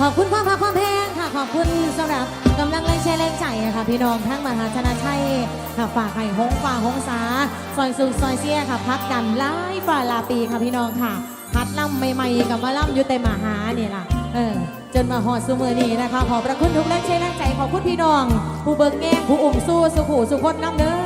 ขอบคุณความภาคความแพงค่ะ ขอบคุณสำหรับกำลังแรงเชียร์แรงใจค่ะพี่น้องทั้งมหาชนะชัยค่ะฝากไข่หงฝ่าหงสาซอยสุขซอยเสียค่ะ พักกันไล่ฝ่าลาปีค่ะพี่น้องค่ะพัดล่ำใหม่ๆกับมาล่ำยุติมหาเนี่ยล่ะเออจนมาหอดสุมือนี้นะคะ ขอบพระคุณทุกแรงเชียร์แรงใจขอบคุณพี่น้อง ผู้เบิกแง่งผู้อุ่มสู้สุขูสุขคนน้ำเด้อ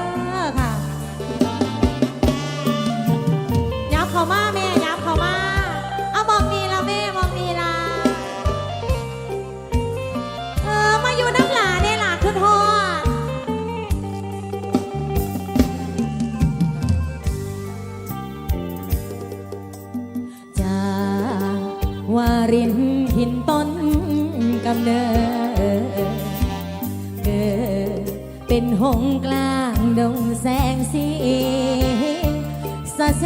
วารินหินต้นกำเนิดเกิดเป็นหงกลางดงแสงสีสะเซ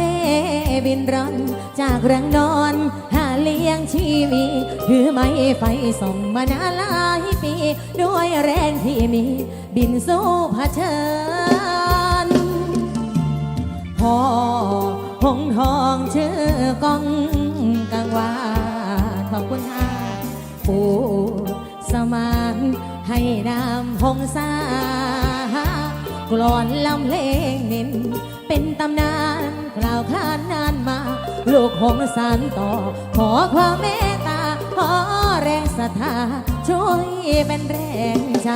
บินร่อนจากรังนอน หาเลี้ยงชีวิตถือไม้ไฟส่องมานานหลายปี ด้วยแรงที่มี บินสู้เผชิญพ่อหงทองชื่อกองกังวาน ปูสมานให้นามหงสากลอนลำเพลงนินเป็นตำนานกล่าวขานนานมา ลูกหงสานต่อ ขอความเมตตา ขอแรงศรัทธา ช่วยเป็นแรงใจ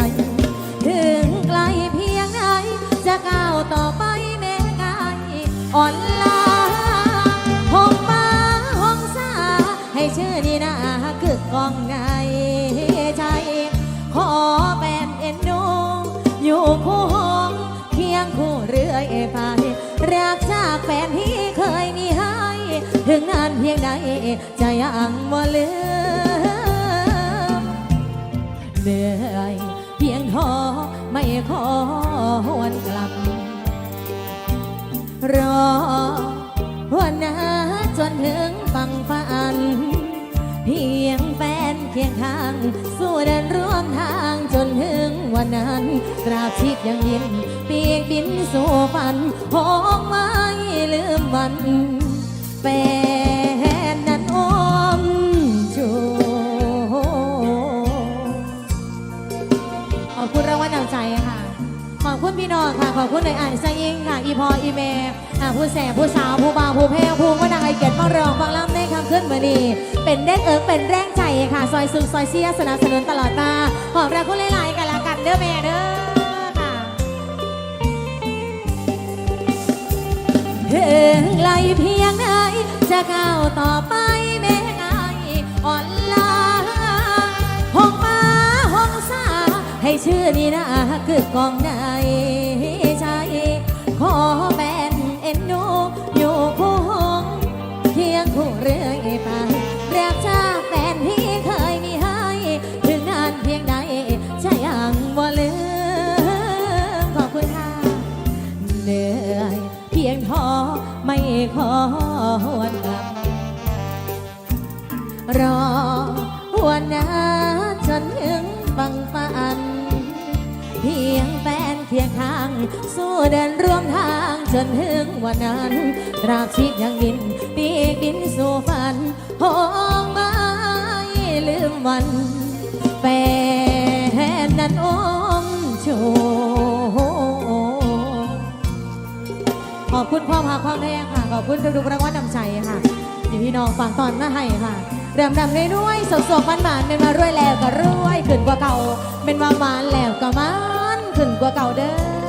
ถึง ให้ชื่อนี่นะคือกองในใจ ขอเป็นเอ็นดูอยู่คู่ห้องเคียงคู่เรื่อยไปรักจากแฟนที่เคยมีให้ ถึงนานเพียงใดจะยังบ่ลืมเหนื่อยเพียงท้อไม่ขอหวนกลับรอวันนา จนถึงฟังฝัน เพียงแฟนเคียงข้าง สู้เดินร่วมทางจนถึงวันนั้นตราบชีพยังยินปีกบินสู่ฝันหองไม่ลืมวันแฟนนั้นอมชูขอบคุณรางวัลนำใจค่ะ ขอบคุณพี่น้องค่ะ ขอบคุณในอ่านไซยิงค่ะ อีพออีเมอ่าผู้แสบผู้สาว ผู้บ่าวผู้แพ้ผู้ ฟังรองฟังล่ำในคำขึ้นมานีเป็นเด็กเอิกเป็นแรงใจค่ะ ซอยซึงซอยเชียสนับสนุนตลอดมาขอบรักคุณหลายๆกันละกันเด้อแม่เด้อค่ะถึงไกลเพียงไหนจะก้าวต่อไปแม้ไงอ่อนลาห้องมาห้องสาให้ชื่อนี้นะคือกองในใจขอ ขอหวนกลับ รอวันนั้นจนถึงบังฝัน เพียงแฟนเคียงข้าง สู้เดินร่วมทางจนถึงวันนั้นตราบชีพยังบิน ปีกบินสู่ฝันหองไม่ลืมวันแฟนนั้นอมชู ขอบคุณความหาความแรงค่ะ ขอบคุณทุกๆรางวัลนำใจค่ะที่พี่น้องฝากตอนมาให้ค่ะเริ่มดำได้ด้วยสดสดมันหวานเป็นมารวยแล้วก็รวยขึ้นกว่าเก่าเป็นมาหวานแล้วก็มันขึ้นกว่าเก่าเด้อ